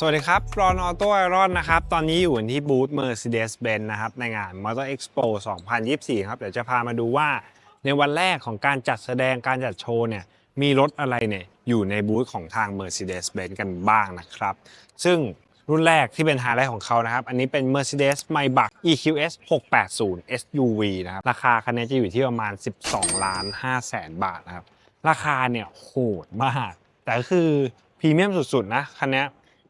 สวัสดีครับรอนอ t โต้ไอรอนนะครับ ตอนนี้อยู่ที่บูธ Mercedes-Benz นะครับ ในงาน Motor Expo 2024 ครับ เดี๋ยวจะพามาดูว่า ในวันแรกของการจัดแสดงการจัดโชว์เนี่ย มีรถอะไรเนี่ย อยู่ในบูธของทาง Mercedes-Benz กันบ้างนะครับ ซึ่งรุ่นแรกที่เป็นไฮไลท์ของเขานะครับ อันนี้เป็น Mercedes Maybach EQS 680 SUV นะครับ ราคาคันนี้จะอยู่ที่ประมาณ 12 ล้าน5แสนบาทนะครับ ราคาเนี่ยโหดมาก แต่ก็คือพรีเมียมสุดๆนะคันนี้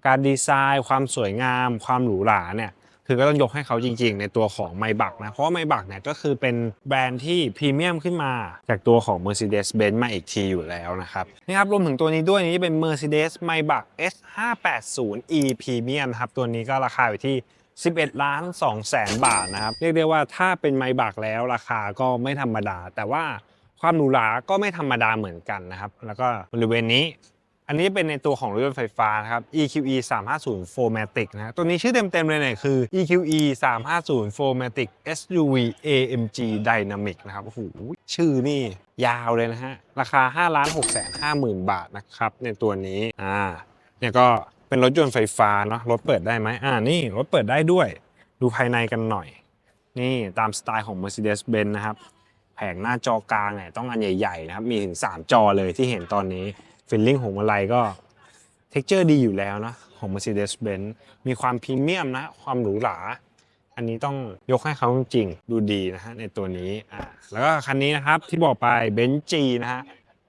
การดีไซน์ ความสวยงาม ความหรูหราเนี่ยคือก็ต้องยกให้เขาจริงๆ ในตัวของไมบักนะ เพราะว่าไมบักเนี่ยก็คือเป็นแบรนด์ที่พรีเมียมขึ้นมา จากตัวของ Mercedes-Benz มาอีกทีอยู่แล้วนะครับนี่ครับรวมถึงตัวนี้ด้วยนี่เป็น Mercedes Maybach S580e Premium ครับ ตัวนี้ก็ราคาอยู่ที่ 11 ล้าน2แสนบาทนะครับ เรียกได้ว่าถ้าเป็นไมบักแล้วราคาก็ไม่ธรรมดา แต่ว่าความหรูหราก็ไม่ธรรมดาเหมือนกันนะครับแล้วก็บริเวณนี้ อันนี้เป็นในตัวของรถยนต์ไฟฟ้านะครับ EQE 350 4matic นะ ตัวนี้ชื่อเต็มๆเลยเนี่ยคือ EQE 350 4matic SUV AMG Dynamic นะครับ โอ้โห ชื่อนี่ยาวเลยนะฮะ ราคา 5 6 5 0 0 0 0 บาทนะครับ ในตัวนี้ อ่า เนี่ยก็เป็นรถยนต์ไฟฟ้าเนาะ รถเปิดได้ไหมอ่า นี่ รถเปิดได้ด้วย ดูภายในกันหน่อย นี่ตามสไตล์ของ Mercedes-Benz นะครับ แผงหน้าจอกลางเนี่ยต้องอันใหญ่ๆนะครับ มีถึง 3 จอเลยที่เห็นตอนนี้ ฟิลลิ่งของอะไรก็เท็กเจอร์ดีอยู่แล้วนะของ Mercedes-Benz มีความพรีเมียมนะ ความหรูหรา อันนี้ต้องยกให้เขาจริงดูดีนะฮะในตัวนี้อ่าแล้วก็คันนี้นะครับที่บอกไปเบนจีนะฮะ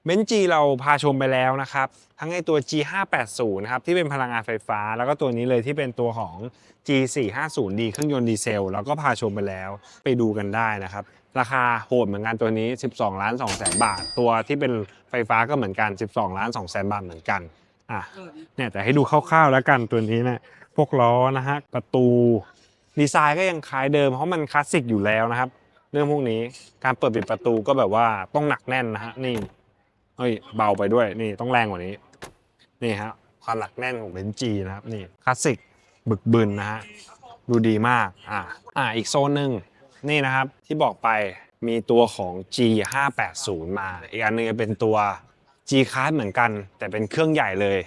เบนจีเราพาชมไปแล้วนะครับ ทั้งไอตัว G580 นะครับที่เป็นพลังงานไฟฟ้า แล้วก็ตัวนี้เลยที่เป็นตัวของ G450D เครื่องยนต์ดีเซลแล้วก็พาชมไปแล้วไปดูกันได้นะครับ ราคาโหดเหมือนกันตัวนี้ 12 ล้าน2แสนบาท ตัวที่เป็นไฟฟ้าก็เหมือนกัน 12 ล้าน2แสนบาทเหมือนกันอะเนี่ยแต่ให้ดูคร่าวๆแล้วกันตัวนี้เนะพวกล้อนะฮะประตูดีไซน์ก็ยังคล้ายเดิมเพราะมันคลาสสิกอยู่แล้วนะครับ เรื่องพวกนี้การเปิดปิดประตูก็แบบว่าต้องหนักแน่นนะฮะนี่เฮ้ยเบาไปด้วยนี่ต้องแรงกว่านี้นี่ฮะความหนักแน่นของเบนจีนะครับนี่คลาสสิกบึกบึนนะฮะดูดีมากอ่าอ่าอีกโซนหนึ่ง นี่นะครับที่บอกไปมีตัวของ G580 มา อีกอันหนึงเป็นตัว G Class เหมือนกัน แต่เป็นเครื่องใหญ่เลย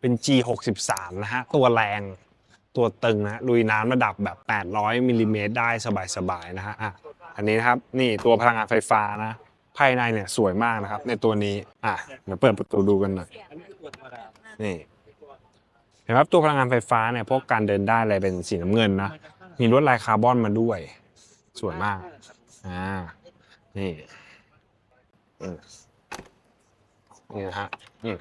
เป็น G63 นะฮะ ตัวแรง ตัวตึงนะ ลุยน้ำระดับแบบ 800มิลลิเมตรได้สบายๆนะฮะอะอันนี้นะครับ นี่ตัวพลังงานไฟฟ้านะ ภายในเนี่ยสวยมากนะครับ ในตัวนี้ อะ เดี๋ยวเปิดประตูดูกันหน่อย นี่ เห็นไหมครับตัวพลังงานไฟฟ้าเนี่ย พวกการเดินได้อะไรเป็นสีน้ำเงินนะ มีลวดลายคาร์บอนมาด้วย ส่วยมาก อ่า นี่อืมนี่นะฮะอืม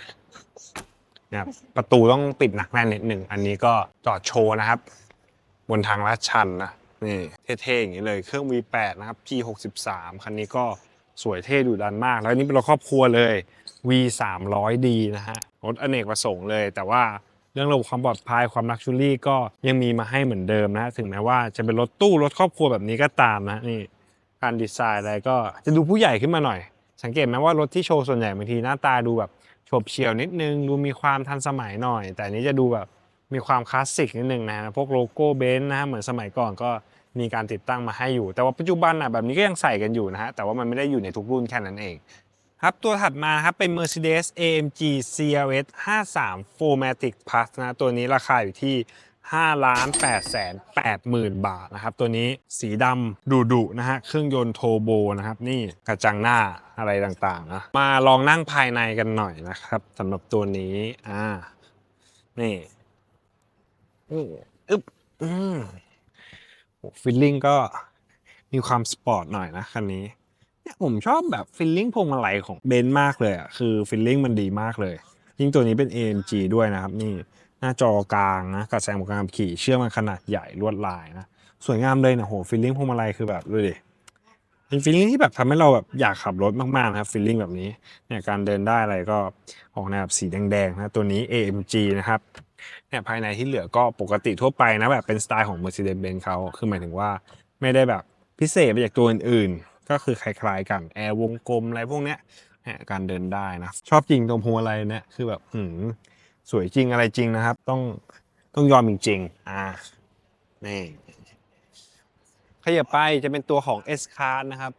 เนี่ยประตูต้องปิดหนักแน่นนิดหนึ่ง อันนี้ก็จอดโชว์นะครับ บนทางลาดชันนะ นี่เท่ๆอย่างนี้เลย เครื่อง V8 นะครับ G63 คันนี้ก็สวยเท่ดุดันมาก แล้วอันนี้เป็นรถครอบครัวเลย V300D นะฮะรถอเนกประสงค์เลย แต่ว่า รื่องระบบความปลอดภัยความลักชัวรี่ก็ยังมีมาให้เหมือนเดิมนะถึงแม้ว่าจะเป็นรถตู้รถครอบครัวแบบนี้ก็ตามนะนี่การดีไซน์อะไรก็จะดูผู้ใหญ่ขึ้นมาหน่อย สังเกตไหมว่ารถที่โชว์ส่วนใหญ่บางทีหน้าตาดูแบบโฉบเฉี่ยวนิดนึง ดูมีความทันสมัยหน่อย แต่อันนี้จะดูแบบมีความคลาสสิกนิดนึงนะพวกโลโก้เบนซ์นะฮะเหมือนสมัยก่อนก็มีการติดตั้งมาให้อยู่ แต่ว่าปัจจุบันอะแบบนี้ก็ยังใส่กันอยู่นะฮะแต่ว่ามันไม่ได้อยู่ในทุกรุ่นแค่นั้นเอง ครับตัวถัดมาครับเป็น Mercedes AMG CLS 53 4matic Plus นะตัวนี้ราคาอยู่ที่5ล้าน8แสน8หมื่นบาทนะครับ ตัวนี้สีดำดุดุๆนะฮะ เครื่องยนต์โทโบนะครับ นี่กระจังหน้าอะไรต่างๆนะมาลองนั่งภายในกันหน่อยนะครับสำหรับตัวนี้ อ่า นี่ นี่อึ๊บอืมฟิลลิ่งก็มีความสปอร์ตหน่อยนะคันนี้ เนี่ยผมชอบแบบฟิลลิ่งพวงมาลัยของเบนซ์มากเลยอะคือฟิลลิ่งมันดีมากเลย ยิ่งตัวนี้เป็น AMG ด้วยนะครับ นี่หน้าจอกลางนะกับแสงของการขับขี่เชื่อมันขนาดใหญ่ลวดลายนะสวยงามเลยนะโหฟิลลิ่งพวงมาลัยคือแบบดูดิเป็นฟิลลิ่งที่แบบทำให้เราแบบอยากขับรถมากๆนะครับฟิลลิ่งแบบนี้เนี่ยการเดินได้อะไรก็ออกแนวแบบสีแดงๆนะตัวนี้ AMG นะครับเนี่ยภายในที่เหลือก็ปกติทั่วไปนะแบบเป็นสไตล์ของ Mercedes-Benz เขาคือหมายถึงว่าไม่ได้แบบพิเศษไปจากตัวอื่น ก็คือคล้ายๆกันแอร์วงกลมอะไรพวกเนี้ยการเดินได้นะ ชอบจริงตรงพวงมาลัยเนี่ยคือแบบหืมสวยจริงอะไรจริงนะครับ ต้องต้องยอมจริงๆอ่านี่ขยับไปจะเป็นตัวของ S Class นะครับ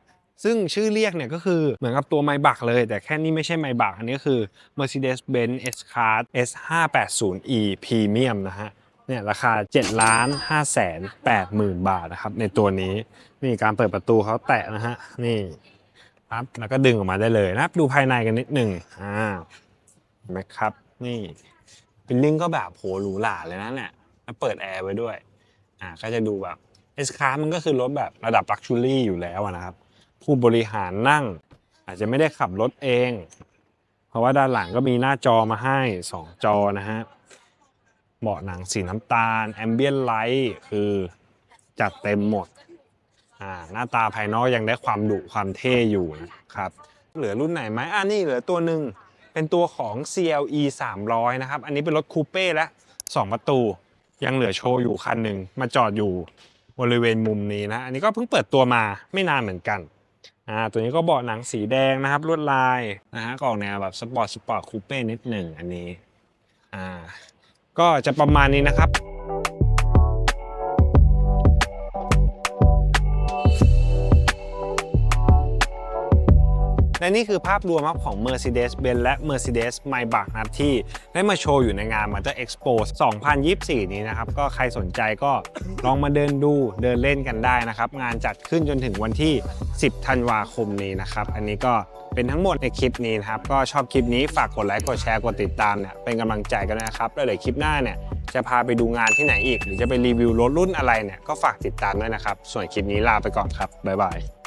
ซึ่งชื่อเรียกเนี่ยก็คือเหมือนกับตัวไมบักเลย แต่แค่นี้ไม่ใช่ไมบักอันนี้คือ Mercedes-Benz S-Class S580e Premium นะฮะเนี่ยราคา7ล้าน5แสน8หมื่นบาทนะครับในตัวนี้ นี่การเปิดประตูเขาแตะนะฮะ นี่ครับแล้วก็ดึงออกมาได้เลยนะครับดูภายในกันนิดหนึ่งอ่าเห็นไหมครับ นี่ฟิลลิ่งก็แบบโหหรูหราเลยนะเนี่ยแล้วเปิดแอร์ไว้ด้วยอ่าก็จะดูแบบ S Class มันก็คือรถแบบระดับ Luxury อยู่แล้วนะครับ ผู้บริหารนั่ง อาจจะไม่ได้ขับรถเอง เพราะว่าด้านหลังก็มีหน้าจอมาให้ 2 จอนะฮะเบาะหนังสีน้ำตาลแอมเบียนไลท์คือจัดเต็มหมด อ่าหน้าตาภายนอกยังได้ความดุความเท่อยู่นะครับเหลือรุ่นไหนไหมอ่านี่เหลือตัวหนึ่งเป็นตัวของ CLE 300 นะครับ อันนี้เป็นรถคูเป้และ 2 ประตู ยังเหลือโชว์อยู่คันหนึ่งมาจอดอยู่บริเวณมุมนี้นะ อันนี้ก็เพิ่งเปิดตัวมาไม่นานเหมือนกันอ่าตัวนี้ก็เบาะหนังสีแดงนะครับลวดลายนะฮะก็ออกแนวแบบสปอร์ตสปอร์ตคูเป้นิดหนึ่งอันนี้อ่าก็จะประมาณนี้นะครับ และนี่คือภาพรวมของ Mercedes-Benz และ Mercedes Maybach นะครับที่ได้มาโชว์อยู่ในงาน Motor Expo 2024 นี้นะครับ ก็ใครสนใจก็ลองมาเดินดูเดินเล่นกันได้นะครับ งานจัดขึ้นจนถึงวันที่ 10 ธันวาคมนี้นะครับ อันนี้ก็เป็นทั้งหมดในคลิปนี้นะครับ ก็ชอบคลิปนี้ฝากกดไลค์กดแชร์กดติดตามเนี่ยเป็นกำลังใจกันนะครับแล้วเดี๋ยวคลิปหน้าเนี่ยจะพาไปดูงานที่ไหนอีก หรือจะไปรีวิวรถรุ่นอะไรเนี่ยก็ฝากติดตามด้วยนะครับ ส่วนคลิปนี้ลาไปก่อนครับบ๊ายบาย